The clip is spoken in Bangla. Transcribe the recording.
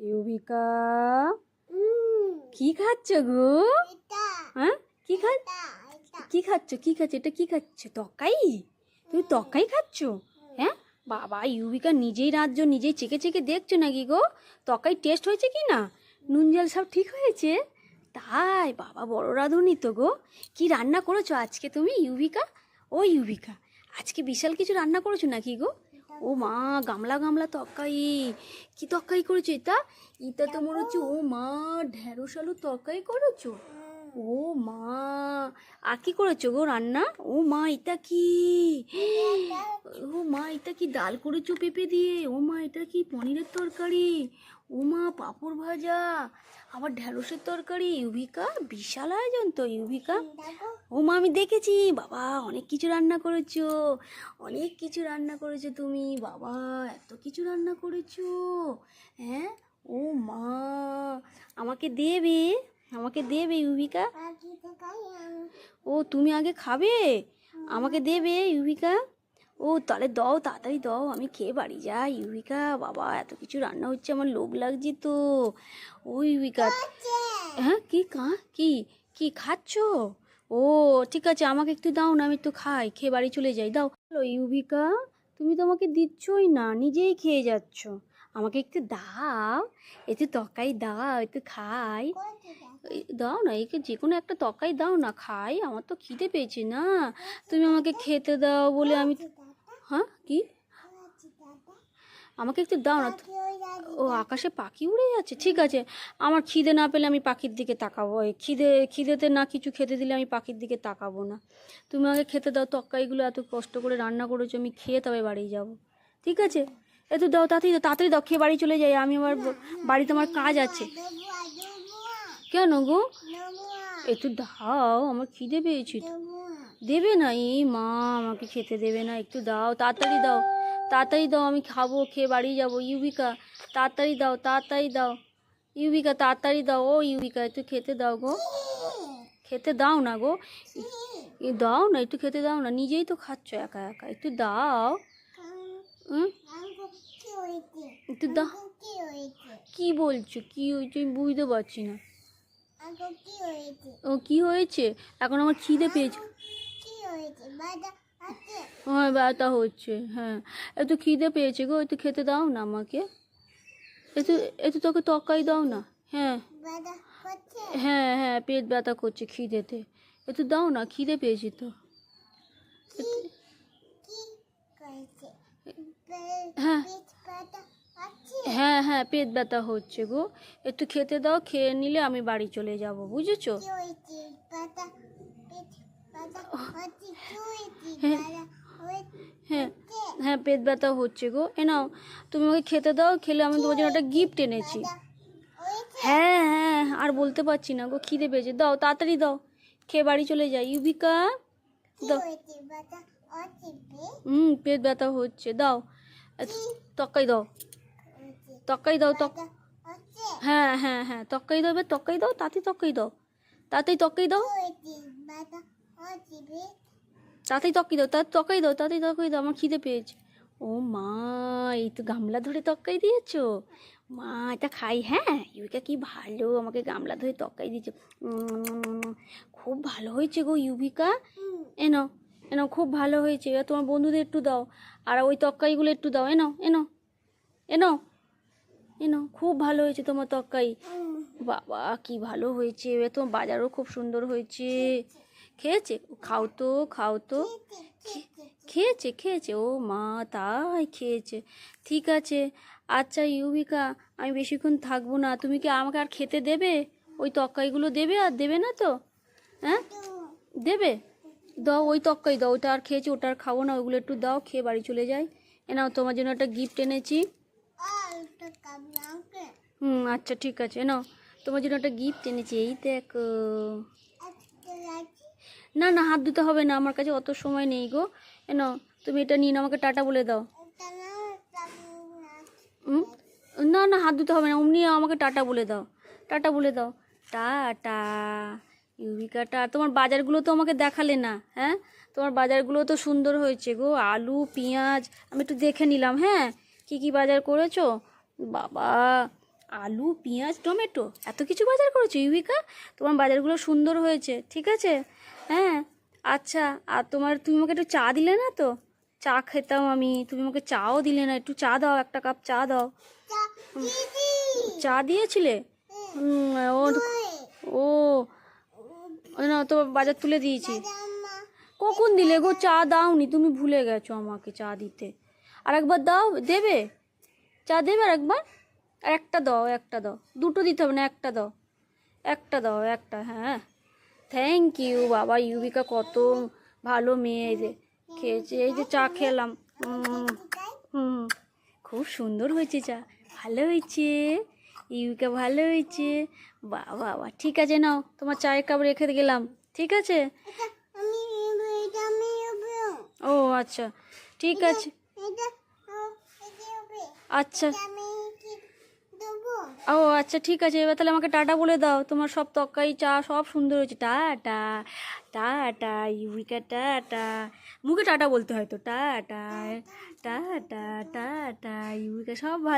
ইউবিকা কি খাচ্ছ গো? হ্যাঁ কি খা কি খাচ্ছ কি খাচ্ছ? এটা কি খাচ্ছ? তকাই? তুমি তকাই খাচ্ছ? হ্যাঁ? বাবা ইউবিকা নিজেই রাজ্য নিজেই চেকে চেকে দেখছ নাকি গো? তকাই টেস্ট হয়েছে কি না? নুন জল সব ঠিক হয়েছে? তাই বাবা বড় রাঁধুনি তো গো। কি রান্না করেছ আজকে তুমি ইউবিকা? ও ইউবিকা আজকে বিশাল কিছু রান্না করেছ নাকি গো? ও মা, গামলা গামলা তরকারি। কি তরকারি করেছ এটা? এটা তো মনে হচ্ছে, ও মা ঢেঁড়স আলু তরকারি করেছ? ও মা আর কি করেছ গো রান্না? ও মা, এটা কি? ও মা, এটা কি ডাল করেছ পেঁপে দিয়ে? ও মা, এটা কি পনিরের তরকারি? ও মা, পাঁপড় ভাজা, আবার ঢেঁড়সের তরকারি, ইউভিকা? বিশাল আয়োজন তো, ইউভিকা। ও মা, আমি দেখেছি। বাবা, অনেক কিছু রান্না করেছ। অনেক কিছু রান্না করেছ তুমি। বাবা, এত কিছু রান্না করেছ। হ্যাঁ? ও মা, আমাকে দেবে? আমাকে দেবে ইউভিকা? ও তুমি আগে খাবে? আমাকে দেবে ইউভিকা? ও তাহলে দাও তাড়াতাড়ি দাও আমি খেয়ে বাড়ি যাই ইউভিকা। বাবা এত কিছু রান্না হচ্ছে আমার লোভ লাগছে তো। ও ইউভিকা। হ্যাঁ কি কা কি কি খাচ্ছ? ও ঠিক আছে আমাকে একটু দাও না আমি একটু খাই খেয়ে বাড়ি চলে যাই। দাও। হ্যালো ইউভিকা তুমি তো আমাকে দিচ্ছই না নিজেই খেয়ে যাচ্ছ। আমাকে একটু দাও একটু তরকারি দাও একটু খাই। দাও না একে যে কোনো একটা তরকারি দাও না খাই আমার তো খিদে পেয়েছে না। তুমি আমাকে খেতে দাও বলে আমি হ্যাঁ কি? আমাকে একটু দাও না ও আকাশে পাখি উড়ে যাচ্ছে ঠিক আছে। আমার খিদে না পেলে আমি পাখির দিকে তাকাবো খিদে খিদেতে না কিছু খেতে দিলে আমি পাখির দিকে তাকাবো না। তুমি আমাকে খেতে দাও তরকারিগুলো এত কষ্ট করে রান্না করেছ আমি খেয়ে তবে বাড়ি যাব ঠিক আছে? এত দাও তাড়াতাড়ি দাও তাড়াতাড়ি দাও খেয়ে বাড়ি চলে যাই আমি আমার বাড়িতে আমার কাজ আছে। কেন গো? একটু দাও আমার খিদে পেয়েছি। দেবে না এই মা আমাকে খেতে দেবে না একটু দাও তাড়াতাড়ি দাও। তাড়াতাড়ি দাও আমি খাব খেয়ে বাড়ি যাব। ইউবিকা তাড়াতাড়ি দাও তাড়াতাড়ি দাও। ইউবিকা তাড়াতাড়ি দাও ও ইউবিকা একটু খেতে দাও গো। খেতে দাও না গো। দাও না একটু খেতে দাও না নিজেই তো খাচ্ছ একা একা। একটু দাও। একটু দাও। কি বলছো? কি হয়েছে? আমি বুঝতে পারছি না। ও কি হয়েছে? এখন আমার খিদে পেয়েছে। হ্যাঁ ব্যথা হচ্ছে হ্যাঁ। একটু খিদে পেয়েছে গো একটু খেতে দাও না আমাকে। একটু একটু তোকে তরকারি দাও না হ্যাঁ। হ্যাঁ হ্যাঁ পেট ব্যথা করছে খিদেতে। একটু দাও না খিদে পেয়েছি তো হ্যাঁ হ্যাঁ পেট ব্যথা হচ্ছে গো। একটু খেতে দাও খেয়ে নিলে আমি বাড়ি চলে যাব বুঝেছ? হ্যাঁ হ্যাঁ পেট ব্যথা হচ্ছে গো। এ নাও তুমি আমাকে খেতে দাও খেলে আমি তোমার জন্য একটা গিফট এনেছি। হ্যাঁ হ্যাঁ আর বলতে পারছি না গো খিদে পেয়েছে। দাও তাড়াতাড়ি দাও খেয়ে বাড়ি চলে যাই। ইউবিকা দাও। হুম পেট ব্যথা হচ্ছে দাও। তক্কাই দাও। তক্কাই দাও তক হ্যাঁ হ্যাঁ হ্যাঁ তক্কাই দাও এবার তক্কাই দাও তাতে তক্কাই দাও। তাতেই তক্কাই দাও। তাতেই তক্কি দাও তাতে তকাই দাও তাতেই তকাই দাও আমার খিদে পেয়েছে। ও মা এই তো গামলা ধরে তক্কাই দিয়েছ? মা এটা খাই হ্যাঁ? ইউবিকা কি ভালো আমাকে গামলা ধরে তক্কাই দিয়েছে। খুব ভালো হয়েছে গো ইউবিকা এনো এনো খুব ভালো হয়েছে। এবার তোমার বন্ধুদের একটু দাও আর ওই তক্কাইগুলো একটু দাও। এনো এনো এনো এনো খুব ভালো হয়েছে তোমার তক্কাই বাবা, কি ভালো হয়েছে। এবার তোমার বাজারও খুব সুন্দর হয়েছে। খেয়েছে? খাও তো খাও তো। খেয়েছে খেয়েছে। ও মা, তাই খেয়েছে। ঠিক আছে। আচ্ছা ইউবিকা আমি বেশিক্ষণ থাকব না। তুমি কি আমাকে আর খেতে দেবে? ওই তরকারিগুলো দেবে আর দেবে না তো? হ্যাঁ? দেবে? দাও, ওই তরকারি দাও। ওটা আর খেয়েছি, ওটা আর খাব না। ওইগুলো একটু দাও, খেয়ে বাড়ি চলে যাই। এ নাও, তোমার জন্য একটা গিফট এনেছি। হুম আচ্ছা ঠিক আছে। নাও, তোমার জন্য একটা গিফট এনেছি। এই দেখো। না না, হাত ধুতে হবে না, আমার কাছে অত সময় নেই গো। এ নাও, তুমি এটা নিয়ে আমাকে টাটা বলে দাও। না না, হাত ধুতে হবে না, অমনি আমাকে টাটা বলে দাও। টাটা বলে দাও। টাটা ইউবিকাটা তোমার বাজারগুলো তো আমাকে দেখালে না হ্যাঁ? তোমার বাজারগুলো তো সুন্দর হয়েছে গো, আলু, পেঁয়াজ, আমি একটু দেখে নিলাম হ্যাঁ? কি কি বাজার করেছ? বাবা আলু পেঁয়াজ টমেটো এত কিছু বাজার করেছ ইউবিকা তোমার বাজারগুলো সুন্দর হয়েছে ঠিক আছে? হ্যাঁ? আচ্ছা আর তোমার তুমি আমাকে একটু চা দিলে না তো? চা খেতাম আমি তুমি আমাকে চাও দিলে না একটু চা দাও একটা কাপ চা দাও। চা দিয়েছিলে? ও ও না তো বাজার তুলে দিয়েছি। কখন দিলে গো? চা দাওনি তুমি ভুলে গেছো আমাকে চা দিতে। আর একবার দাও দেবে? চা দেবে আর একবার? আর একটা দাও একটা দাও। দুটো দিতে হবে না একটা দাও। একটা দাও একটা হ্যাঁ। থ্যাংক ইউ বাবা ইউবিকা কত ভালো মেয়ে এই যে। খেয়েছে এই যে চা খেলাম। হুম। খুব সুন্দর হয়েছে চা। ভালো হয়েছে। ইউবিকা ভালো হয়েছে। বাবা বাবা ঠিক আছে নাও তোমার চায়ের কাপ রেখে গেলাম। ঠিক আছে? ও আচ্ছা। ঠিক আছে। আচ্ছা। ও আচ্ছা ঠিক আছে। এবার তাহলে আমাকে টাটা বলে দাও। তোমার সব তকাই চা সব সুন্দর হয়েছে। Tata tata eureka tata. মুখে টাটা বলতে হয় তো। Tata tata. টাটা ইউরিকা সব ভালো।